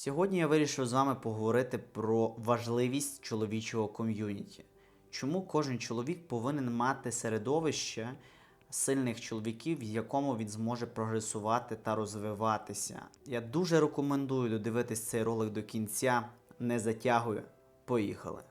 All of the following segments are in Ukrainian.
Сьогодні я вирішив з вами поговорити про важливість чоловічого ком'юніті. Чому кожен чоловік повинен мати середовище сильних чоловіків, в якому він зможе прогресувати та розвиватися. Я дуже рекомендую додивитись цей ролик до кінця. Не затягую. Поїхали.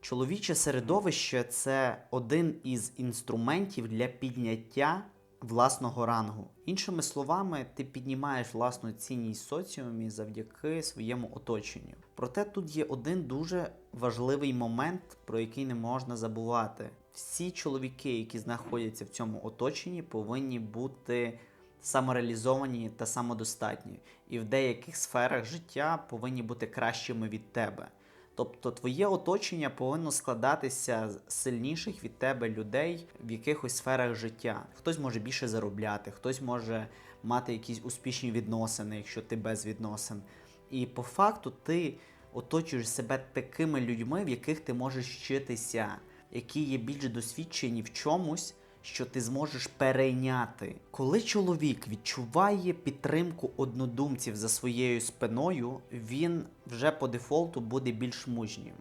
Чоловіче середовище це один із інструментів для підняття власного рангу. Іншими словами, ти піднімаєш власну цінність соціумі завдяки своєму оточенню. Проте тут є один дуже важливий момент, про який не можна забувати. Всі чоловіки, які знаходяться в цьому оточенні, повинні бути самореалізовані та самодостатні, і в деяких сферах життя повинні бути кращими від тебе. Тобто твоє оточення повинно складатися з сильніших від тебе людей в якихось сферах життя. Хтось може більше заробляти, хтось може мати якісь успішні відносини, якщо ти без відносин. І по факту ти оточуєш себе такими людьми, в яких ти можеш вчитися, які є більш досвідчені в чомусь, що ти зможеш перейняти. Коли чоловік відчуває підтримку однодумців за своєю спиною, він вже по дефолту буде більш мужнім.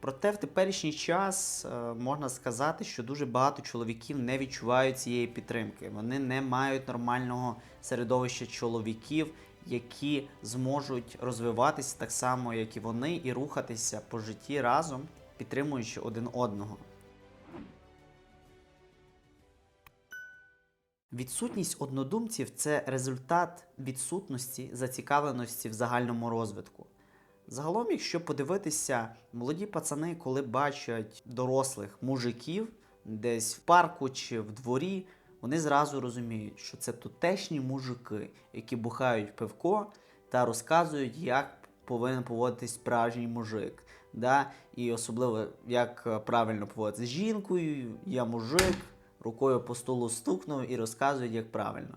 Проте в теперішній час е, можна сказати, що дуже багато чоловіків не відчувають цієї підтримки. Вони не мають нормального середовища чоловіків, які зможуть розвиватися так само, як і вони, і рухатися по житті разом, підтримуючи один одного. Відсутність однодумців це результат відсутності зацікавленості в загальному розвитку. Загалом, якщо подивитися, молоді пацани, коли бачать дорослих мужиків десь в парку чи в дворі, вони зразу розуміють, що це тутешні мужики, які бухають пивко та розказують, як повинен поводитись справжній мужик. Да? І особливо, як е, правильно поводитися з жінкою, я мужик, рукою по столу стукнув і розказують, як правильно.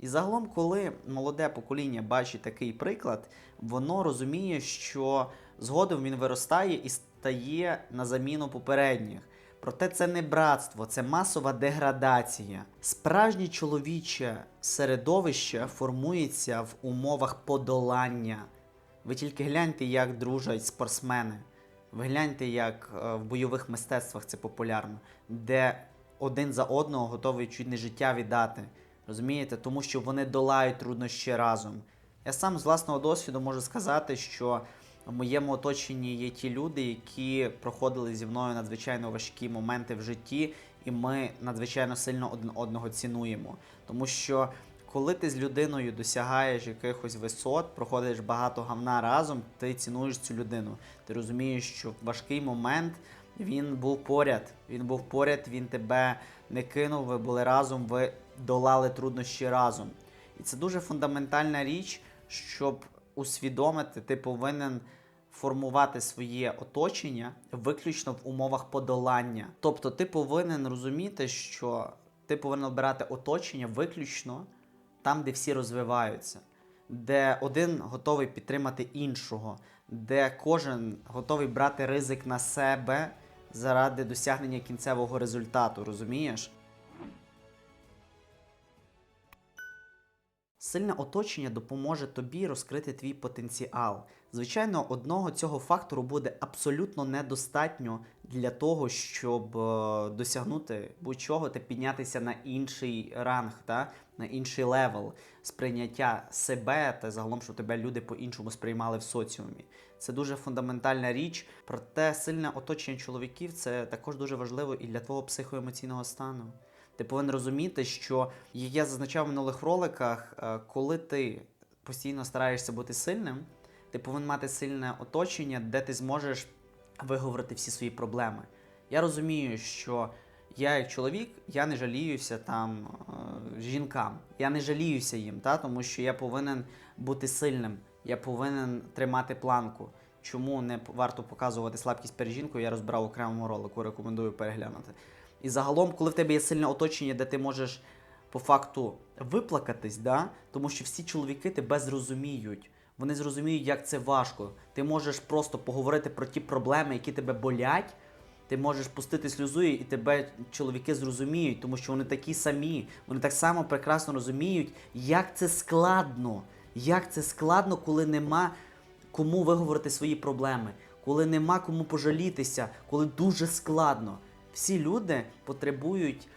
І загалом, коли молоде покоління бачить такий приклад, воно розуміє, що згодом він виростає і стає на заміну попередніх. Проте це не братство, це масова деградація. Справжнє чоловіче середовище формується в умовах подолання. Ви тільки гляньте, як дружать спортсмени. Ви гляньте, як е, в бойових мистецтвах це популярно, де один за одного готовий чуть не життя віддати. Розумієте? Тому що вони долають труднощі разом. Я сам з власного досвіду можу сказати, що в моєму оточенні є ті люди, які проходили зі мною надзвичайно важкі моменти в житті, і ми надзвичайно сильно один одного цінуємо. Тому що коли ти з людиною досягаєш якихось висот, проходиш багато гавна разом, ти цінуєш цю людину. Ти розумієш, що важкий момент він був поряд. Він був поряд, він тебе не кинув, ви були разом, ви долали труднощі разом. І це дуже фундаментальна річ, щоб усвідомити, ти повинен формувати своє оточення виключно в умовах подолання. Тобто ти повинен розуміти, що ти повинен обирати оточення виключно там, де всі розвиваються, де один готовий підтримати іншого, де кожен готовий брати ризик на себе заради досягнення кінцевого результату, розумієш? Сильне оточення допоможе тобі розкрити твій потенціал. Звичайно, одного цього фактору буде абсолютно недостатньо для того, щоб е, досягнути будь-чого та піднятися на інший ранг, та? на інший левел сприйняття себе та загалом, щоб тебе люди по-іншому сприймали в соціумі. Це дуже фундаментальна річ. Проте сильне оточення чоловіків це також дуже важливо і для твого психоемоційного стану. Ти повинен розуміти, що я зазначав в минулих роликах, е, коли ти постійно стараєшся бути сильним, ти повинен мати сильне оточення, де ти зможеш виговорити всі свої проблеми. Я розумію, що я як чоловік, я не жаліюся там е, жінкам. Я не жаліюся їм, та? тому що я повинен бути сильним, я повинен тримати планку. Чому не варто показувати слабкість перед жінкою, я розбирав окремому ролику, рекомендую переглянути. І загалом, коли в тебе є сильне оточення, де ти можеш по факту виплакатись, да? тому що всі чоловіки тебе зрозуміють. Вони зрозуміють, як це важко. Ти можеш просто поговорити про ті проблеми, які тебе болять, Ти можеш пустити сльозу, і тебе чоловіки зрозуміють, тому що вони такі самі, вони так само прекрасно розуміють, як це складно. Як це складно, коли нема кому виговорити свої проблеми, коли нема кому пожалітися, коли дуже складно. Всі люди потребують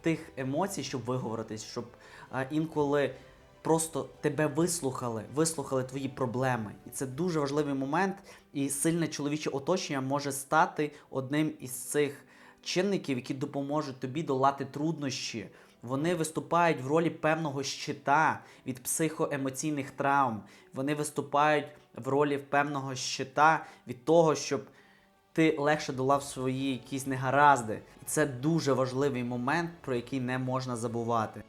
тих емоцій, щоб виговоритись, щоб інколи просто тебе вислухали, вислухали твої проблеми. І це дуже важливий момент. І сильне чоловіче оточення може стати одним із цих чинників, які допоможуть тобі долати труднощі. Вони виступають в ролі певного щита від психоемоційних травм. Вони виступають в ролі певного щита від того, щоб ти легше долав свої якісь негаразди. І це дуже важливий момент, про який не можна забувати.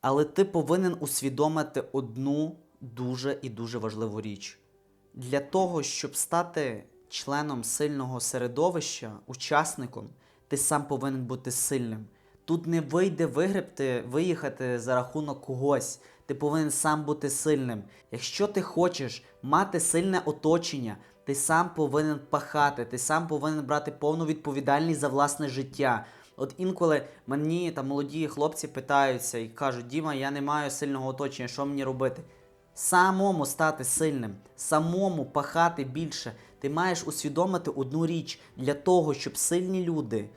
Але ти повинен усвідомити одну дуже і дуже важливу річ. Для того, щоб стати членом сильного середовища, учасником, ти сам повинен бути сильним. Тут не вийде вигребти, виїхати за рахунок когось. Ти повинен сам бути сильним. Якщо ти хочеш мати сильне оточення, ти сам повинен пахати, ти сам повинен брати повну відповідальність за власне життя. От інколи мені там молоді хлопці питаються і кажуть: Діма, я не маю сильного оточення, що мені робити? Самому стати сильним, самому пахати більше. Ти маєш усвідомити одну річ для того, щоб сильні люди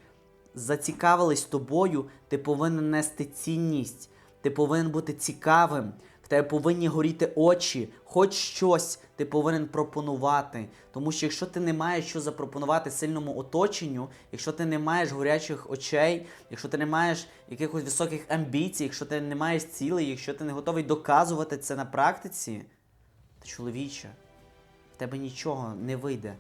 зацікавились тобою, ти повинен нести цінність, ти повинен бути цікавим, в тебе повинні горіти очі, хоч щось ти повинен пропонувати. Тому що якщо ти не маєш що запропонувати сильному оточенню, якщо ти не маєш горячих очей, якщо ти не маєш якихось високих амбіцій, якщо ти не маєш цілей, якщо ти не готовий доказувати це на практиці, то чоловіче, в тебе нічого не вийде.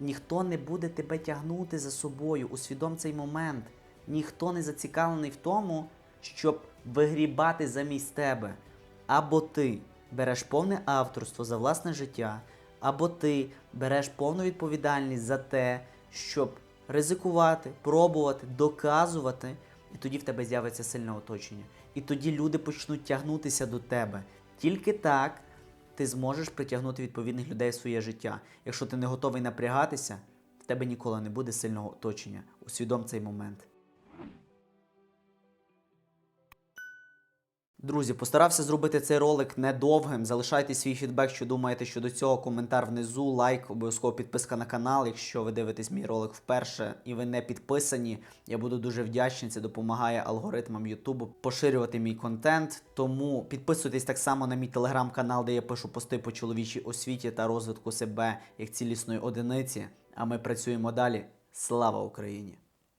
Ніхто не буде тебе тягнути за собою. Усвідом цей момент. Ніхто не зацікавлений в тому, щоб вигрібати замість тебе. Або ти береш повне авторство за власне життя, або ти береш повну відповідальність за те, щоб ризикувати, пробувати, доказувати, і тоді в тебе з'явиться сильне оточення. І тоді люди почнуть тягнутися до тебе. Тільки так ти зможеш притягнути відповідних людей в своє життя. Якщо ти не готовий напрягатися, в тебе ніколи не буде сильного оточення. Усвідом цей момент. Друзі, постарався зробити цей ролик недовгим. Залишайте свій фідбек, що думаєте щодо цього. Коментар внизу, лайк, обов'язково підписка на канал. Якщо ви дивитесь мій ролик вперше і ви не підписані, я буду дуже вдячний. Це допомагає алгоритмам Ютубу поширювати мій контент. Тому підписуйтесь так само на мій телеграм-канал, де я пишу пости по чоловічій освіті та розвитку себе як цілісної одиниці. А ми працюємо далі. Слава Україні!